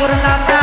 করলাম